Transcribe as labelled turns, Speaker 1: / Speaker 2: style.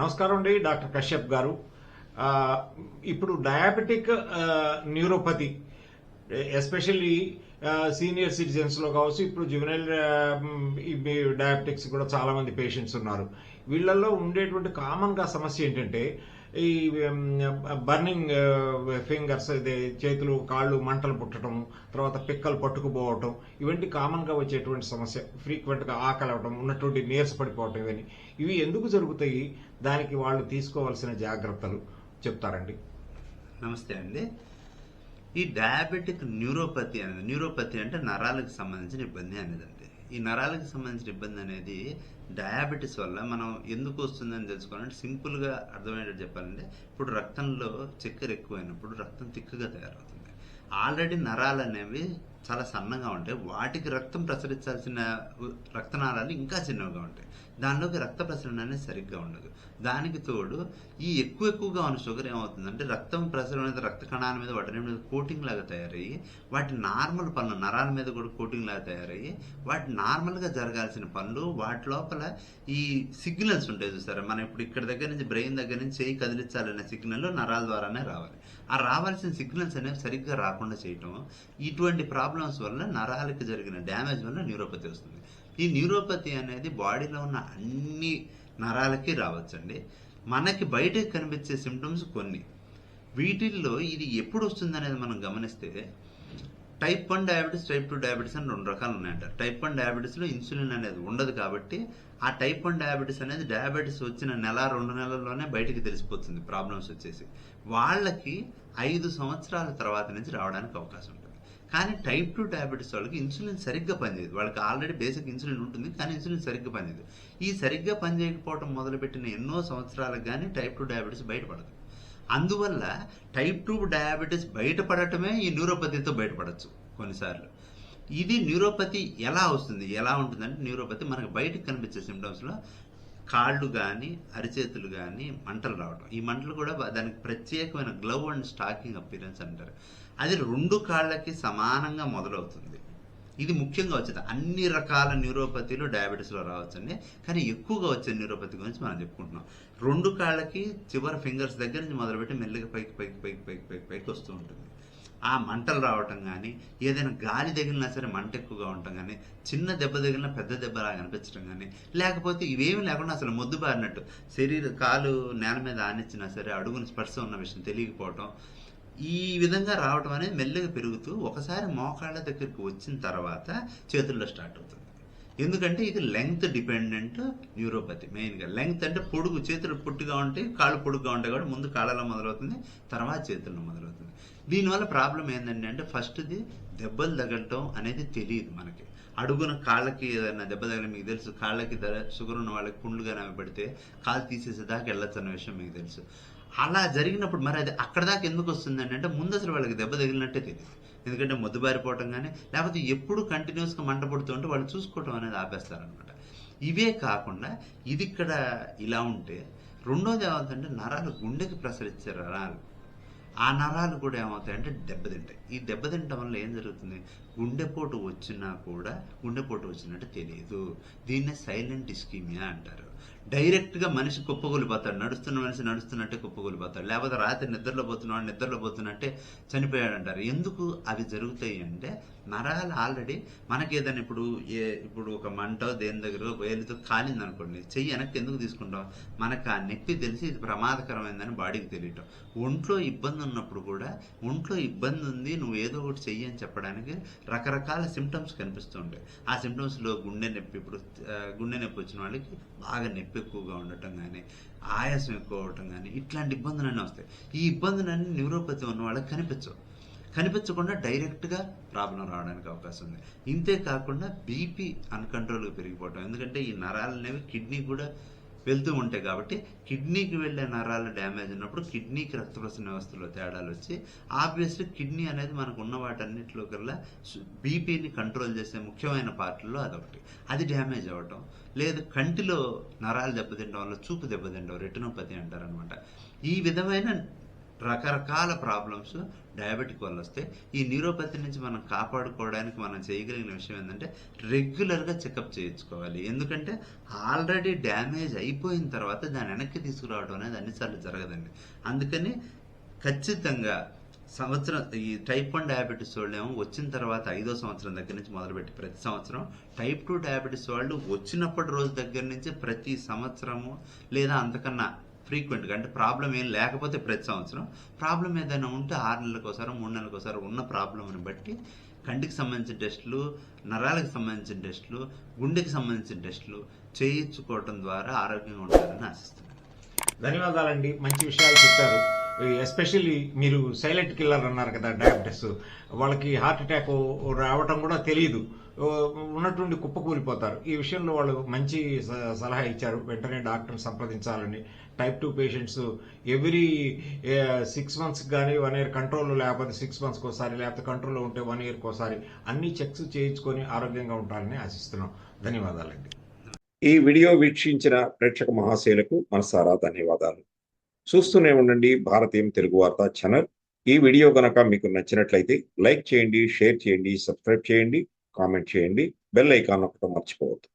Speaker 1: నమస్కారం అండి డాక్టర్ కశ్యప్ గారు. ఇప్పుడు డయాబెటిక్ న్యూరోపతి ఎస్పెషల్లీ సీనియర్ సిటిజన్స్లో కావచ్చు ఇప్పుడు జువెనైల్ డయాబెటిక్స్ కూడా చాలా మంది పేషెంట్స్ ఉన్నారు. వీళ్ళల్లో ఉండేటువంటి కామన్గా సమస్య ఏంటంటే ఈ బర్నింగ్ ఫింగర్స్ ఇది చేతులు కాళ్ళు మంటలు పుట్టడం తర్వాత పిక్కలు పట్టుకుపోవటం ఇవన్నీ కామన్గా వచ్చేటువంటి సమస్య. ఫ్రీక్వెంట్గా ఆకలవటం ఉన్నటువంటి నీరస పడిపోవటం ఇవన్నీ. ఇవి ఎందుకు జరుగుతాయి? దానికి వాళ్ళు తీసుకోవాల్సిన జాగ్రత్తలు చెప్తారండి.
Speaker 2: నమస్తే అండి. ఈ డయాబెటిక్ న్యూరోపతి అనేది న్యూరోపతి అంటే నరాలకు సంబంధించిన ఇబ్బంది అనేది అండి ఈ నరాలకు సంబంధించిన ఇబ్బంది అనేది డయాబెటీస్ వల్ల మనం ఎందుకు వస్తుందని తెలుసుకోవాలంటే సింపుల్గా అర్థమయ్యేటట్టు చెప్పాలంటే ఇప్పుడు రక్తంలో చక్కెర ఎక్కువైనప్పుడు రక్తం తిక్కగా తయారవుతుంది. ఆల్రెడీ నరాలు అనేవి చాలా సన్నగా ఉంటాయి. వాటికి రక్తం ప్రసరించాల్సిన రక్తనాళాలు ఇంకా చిన్నవిగా ఉంటాయి. దానిలోకి రక్త ప్రసరణ అనేది సరిగ్గా ఉండదు. దానికి తోడు ఈ ఎక్కువ ఎక్కువగా ఉన్న షుగర్ ఏమవుతుందంటే రక్తం ప్రసరణ అనేది రక్త కణాల మీద వాటి మీద కోటింగ్ లాగా తయారయ్యి వాటి నార్మల్ పనులు నరాల మీద కూడా కోటింగ్ లాగా తయారయ్యి వాటి నార్మల్గా జరగాల్సిన పనులు వాటి లోపల ఈ సిగ్నల్స్ ఉంటాయి చూసారా? మనం ఇప్పుడు ఇక్కడ దగ్గర నుంచి బ్రెయిన్ దగ్గర నుంచి చేయి కదిలించాలనే సిగ్నల్ నరాల ద్వారానే రావాలి. ఆ రావాల్సిన సిగ్నల్స్ అనేవి సరిగ్గా రాకుండా చేయటం ఇటువంటి ప్రాబ్లమ్స్ వల్ల నరాలకు జరిగిన డ్యామేజ్ వల్ల న్యూరోపతి వస్తుంది. ఈ న్యూరోపతి అనేది బాడీలో ఉన్న అన్ని నరాలకి రావచ్చండి. మనకి బయటకు కనిపించే సిమ్టమ్స్ కొన్ని. వీటిల్లో ఇది ఎప్పుడు వస్తుంది అనేది మనం గమనిస్తే type one diabetes type two diabetes అని రెండు రకాలు ఉన్నాయంట టైప్ వన్ డయాబెటీస్లో ఇన్సులిన్ అనేది ఉండదు కాబట్టి ఆ టైప్ వన్ డయాబెటీస్ అనేది డయాబెటీస్ వచ్చిన నెల రెండు నెలల్లోనే బయటికి తెలిసిపోతుంది ప్రాబ్లమ్స్ వచ్చేసి. వాళ్ళకి ఐదు సంవత్సరాల తర్వాత నుంచి రావడానికి అవకాశం కానీ టైప్ టూ డయాబెటీస్ వాళ్ళకి ఇన్సులిన్ సరిగ్గా పనిచేయదు. వాళ్ళకి ఆల్రెడీ బేసిక్ ఇన్సులిన్ ఉంటుంది కానీ ఇన్సులిన్ సరిగ్గా పనిచేయదు. ఈ సరిగ్గా పనిచేయకపోవడం మొదలుపెట్టిన ఎన్నో సంవత్సరాలకు కానీ టైప్ టూ డయాబెటీస్ బయటపడదు. అందువల్ల టైప్ టూ డయాబెటీస్ బయటపడటమే ఈ న్యూరోపతితో బయటపడచ్చు కొన్నిసార్లు. ఇది న్యూరోపతి ఎలా వస్తుంది? ఎలా ఉంటుందంటే న్యూరోపతి మనకు బయటకు కనిపించే సిమ్టమ్స్లో కాళ్ళు కానీ అరిచేతులు కానీ మంటలు రావడం ఈ మంటలు కూడా దానికి ప్రత్యేకమైన గ్లవ్ అండ్ స్టాకింగ్ అపీరెన్స్ అంటారు. అది రెండు కాళ్ళకి సమానంగా మొదలవుతుంది. ఇది ముఖ్యంగా వచ్చేది. అన్ని రకాల న్యూరోపతిలు డయాబెటీస్లో రావచ్చండి. కానీ ఎక్కువగా వచ్చే న్యూరోపతి గురించి మనం చెప్పుకుంటున్నాం. రెండు కాళ్ళకి చివరి ఫింగర్స్ దగ్గర నుంచి మొదలుపెట్టి మెల్లిగా పైకి పైకి పైకి పైకి పైకి పైకి వస్తూ ఉంటుంది. ఆ మంటలు రావటం కానీ ఏదైనా గాలి తగిలినా సరే మంట ఎక్కువగా ఉండటం కానీ చిన్న దెబ్బ తగిలినా పెద్ద దెబ్బలా అనిపించడం కానీ లేకపోతే ఇవేమి లేకుండా అసలు మొద్దు బారినట్టు శరీర కాలు నేల మీద ఆనిచ్చినా సరే అడుగుని స్పర్శ ఉన్న విషయం తెలియకపోవటం ఈ విధంగా రావటం అనేది మెల్లగా పెరుగుతూ ఒకసారి మోకాళ్ళ దగ్గరికి వచ్చిన తర్వాత చేతుల్లో స్టార్ట్ అవుతుంది. ఎందుకంటే ఇది లెంగ్త్ డిపెండెంట్ న్యూరోపతి మెయిన్గా లెంగ్త్ అంటే పొడుగు చేతులు పొట్టిగా ఉంటాయి కాళ్ళు పొడుగుగా ఉంటాయి కాబట్టి ముందు కాళ్ళలో మొదలవుతుంది తర్వాత చేతుల్లో మొదలవుతుంది. దీనివల్ల ప్రాబ్లం ఏంటంటే అంటే ఫస్ట్ది దెబ్బలు తగలటం అనేది తెలియదు మనకి. అడుగున కాళ్ళకి ఏదైనా దెబ్బ తగిలి మీకు తెలుసు కాళ్ళకి ద- షుగర్ ఉన్న వాళ్ళకి పుండ్లు కానీ పెడితే కాలు తీసేసేదాకా వెళ్ళొచ్చు అన్న విషయం మీకు తెలుసు. అలా జరిగినప్పుడు మరి అది అక్కడ దాకా ఎందుకు వస్తుంది అంటే ముందు అసలు వాళ్ళకి దెబ్బ తగిలినట్టే తెలియదు. ఎందుకంటే మొద్దుబారిపోవటం కానీ లేకపోతే ఎప్పుడు కంటిన్యూస్గా మంట పడుతూ ఉంటే వాళ్ళు చూసుకోవటం అనేది ఆపేస్తారనమాట ఇవే కాకుండా ఇది ఇక్కడ ఇలా ఉంటే రెండోది ఏమవుతుందంటే నరాలు గుండెకి ప్రసరించే నరాలు. ఆ నరాలు కూడా ఏమవుతాయంటే దెబ్బతింటాయి. ఈ దెబ్బతింటం వల్ల ఏం జరుగుతుంది? గుండెపోటు వచ్చినా కూడా గుండెపోటు వచ్చినట్టు తెలియదు దీన్నే సైలెంట్ ఇస్కీమియా అంటారు. డైరెక్ట్గా మనిషి కుప్పగొలిపోతాడు నడుస్తున్న మనిషి నడుస్తున్నట్టే కుప్పగొలిపోతాడు లేకపోతే రాత్రి నిద్రలో పోతున్నాడు నిద్రలో పోతున్నట్టే చనిపోయాడు అంటారు. ఎందుకు అవి జరుగుతాయి అంటే నరాలు ఆల్రెడీ మనకి ఏదైనా ఇప్పుడు ఏ ఇప్పుడు ఒక మంట దేని దగ్గర వేలుతో కాలింది అనుకోండి చెయ్యి వెనక్కి ఎందుకు తీసుకుంటాం? మనకు ఆ నొప్పి తెలిసి ఇది ప్రమాదకరమైందని బాడీకి తెలియటం. ఒంట్లో ఇబ్బంది ఉన్నప్పుడు కూడా ఒంట్లో ఇబ్బంది ఉంది నువ్వు ఏదో ఒకటి చెయ్యి అని చెప్పడానికి రకరకాల సిమ్టమ్స్ కనిపిస్తూ ఆ సిమ్టమ్స్లో గుండె నొప్పి ఇప్పుడు గుండె నొప్పి వచ్చిన వాళ్ళకి బాగా నొప్పి ఎక్కువగా ఉండటం కానీ ఆయాసం ఎక్కువ అవటం కానీ ఇట్లాంటి ఇబ్బందులన్నీ వస్తాయి. ఈ ఇబ్బందులన్నీ న్యూరోపతి ఉన్న వాళ్ళకి కనిపించవు. కనిపించకుండా డైరెక్ట్గా ప్రాబ్లం రావడానికి అవకాశం ఉంది. ఇంతే కాకుండా బీపీ అన్కంట్రోల్గా పెరిగిపోవటం. ఎందుకంటే ఈ నరాలు అనేవి కిడ్నీ కూడా వెళ్తూ ఉంటాయి కాబట్టి కిడ్నీకి వెళ్ళే నరాలు డ్యామేజ్ ఉన్నప్పుడు కిడ్నీకి రక్త ప్రసరణ వ్యవస్థలో తేడాలు వచ్చి ఆబ్వియస్లీ కిడ్నీ అనేది మనకు ఉన్న వాటన్నిటిలో కల్లా బీపీని కంట్రోల్ చేసే ముఖ్యమైన పార్ట్లో అదొకటి. అది డ్యామేజ్ అవ్వటం లేదు కంటిలో నరాలు దెబ్బతింటం వల్ల చూపు దెబ్బతింటం రెటినోపతి అంటారనమాట ఈ విధమైన రకరకాల ప్రాబ్లమ్స్ డయాబెటిక్ వల్ల వస్తాయి ఈ న్యూరోపతి నుంచి మనం కాపాడుకోవడానికి మనం చేయగలిగిన విషయం ఏంటంటే రెగ్యులర్గా చెకప్ చేయించుకోవాలి. ఎందుకంటే ఆల్రెడీ డ్యామేజ్ అయిపోయిన తర్వాత దాన్ని వెనక్కి తీసుకురావడం అనేది అన్నిసార్లు జరగదండి. అందుకని ఖచ్చితంగా సంవత్సరం ఈ టైప్ వన్ డయాబెటీస్ వాళ్ళు ఏమో వచ్చిన తర్వాత ఐదో సంవత్సరం దగ్గర నుంచి మొదలుపెట్టి ప్రతి సంవత్సరం టైప్ టూ డయాబెటీస్ వాళ్ళు వచ్చినప్పటి రోజు దగ్గర నుంచి ప్రతి సంవత్సరము లేదా అంతకన్నా ఫ్రీక్వెంట్గా అంటే ప్రాబ్లం ఏం లేకపోతే ప్రతి సంవత్సరం ప్రాబ్లం ఏదైనా ఉంటే ఆరు నెలలకు ఒకసారి మూడు నెలలకు ఒకసారి ఉన్న ప్రాబ్లంని బట్టి కంటికి సంబంధించిన టెస్టులు నరాలకు సంబంధించిన టెస్టులు గుండెకి సంబంధించిన టెస్టులు చేయించుకోవటం ద్వారా ఆరోగ్యంగా ఉంటారని ఆశిస్తున్నాను.
Speaker 1: ధన్యవాదాలండి. మంచి విషయాలు చెప్పారు. ఎస్పెషల్లీ మీరు సైలెంట్ కిల్లర్ అన్నారు కదా డయాబెటిస్. వాళ్ళకి హార్ట్ అటాక్ రావటం కూడా తెలియదు ఉన్నటువంటి కుప్పకూలిపోతారు. ఈ విషయంలో వాళ్ళు మంచి స- సలహా ఇచ్చారు. వెంటనే doctor సంప్రదించాలని. Type two patients every six months కానీ వన్ ఇయర్ కంట్రోల్లో లేకపోతే సిక్స్ మంత్స్కి ఒకసారి లేకపోతే కంట్రోల్లో ఉంటే వన్ ఇయర్కి ఒకసారి అన్ని చెక్స్ చేయించుకొని ఆరోగ్యంగా ఉంటారని ఆశిస్తున్నాం. ధన్యవాదాలండి.
Speaker 3: ఈ వీడియో వీక్షించిన ప్రేక్షక మహాశయులకు మనసారా ధన్యవాదాలు. చూస్తూనే ఉండండి భారతీయం తెలుగు వార్తా ఛానల్. ఈ వీడియో గనక మీకు నచ్చినట్లయితే లైక్ చేయండి షేర్ చేయండి సబ్స్క్రైబ్ చేయండి కామెంట్ చేయండి. బెల్ ఐకాన్ ఒకటి మర్చిపోవద్దు.